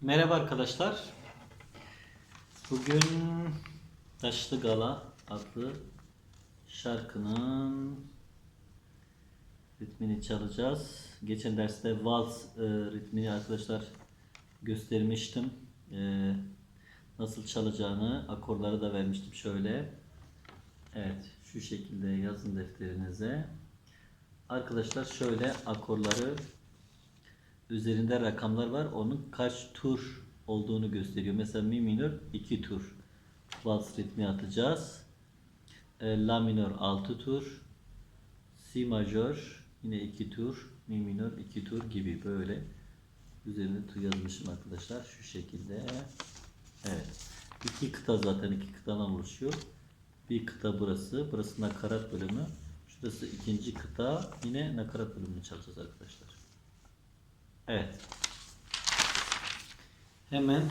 Merhaba arkadaşlar. Bugün Taşlı Gala adlı şarkının ritmini çalacağız. Geçen derste vals e, ritmini arkadaşlar göstermiştim. E, nasıl çalacağını, akorları da vermiştim şöyle. Evet, şu şekilde yazın defterinize. Arkadaşlar şöyle akorları üzerinde rakamlar var. Onun kaç tur olduğunu gösteriyor. Mesela mi minör 2 tur. Vals ritmi atacağız. E, La minör 6 tur. Si majör yine 2 tur. Mi minör 2 tur gibi böyle. Üzerine tu yazmışım arkadaşlar. Şu şekilde. Evet. İki kıta zaten iki kıtadan oluşuyor. Bir kıta burası. Burası nakarat bölümü. Şurası ikinci kıta. Yine nakarat bölümünü çalacağız arkadaşlar. Evet. Hemen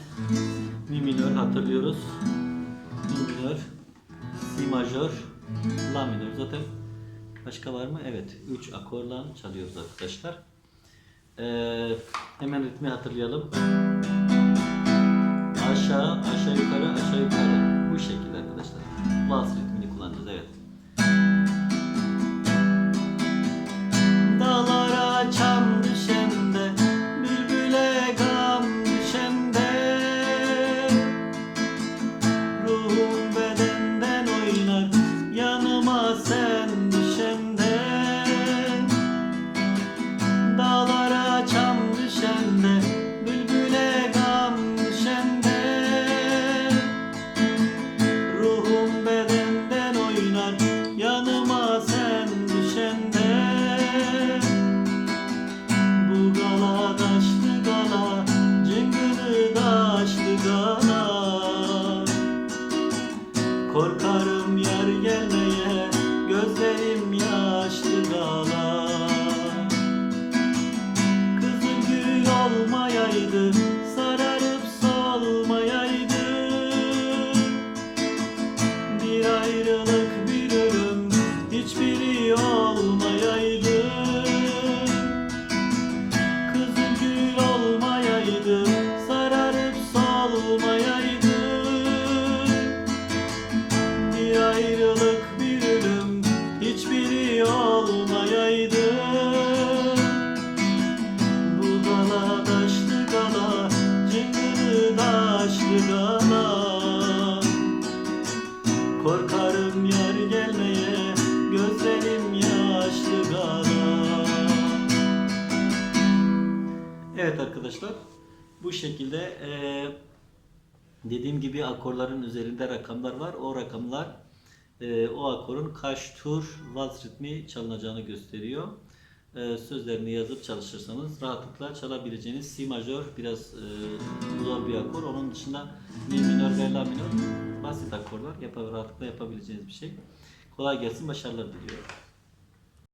mi minör hatırlıyoruz. Mi minör, si majör, la minör. Zaten başka var mı? Evet. 3 akorla çalıyoruz arkadaşlar. Ee, hemen ritmi hatırlayalım. Aşağı, aşağı yukarı, aşağı yukarı. Bu şekilde arkadaşlar. Vals ritmini gala Korkarım yar gelmeye Gözlerim yaşlı gala Evet arkadaşlar bu şekilde eee, dediğim gibi akorların üzerinde rakamlar var. O rakamlar eee, o akorun kaç tur vals ritmi çalınacağını gösteriyor. Eee, sözlerini yazıp çalışırsanız rahatlıkla çalabileceğiniz si majör biraz eee, zor bir akor. Onun dışında mi minör ve la minör basit akorlar. Yap rahatlıkla yapabileceğiniz bir şey. Kolay gelsin, başarılar diliyorum.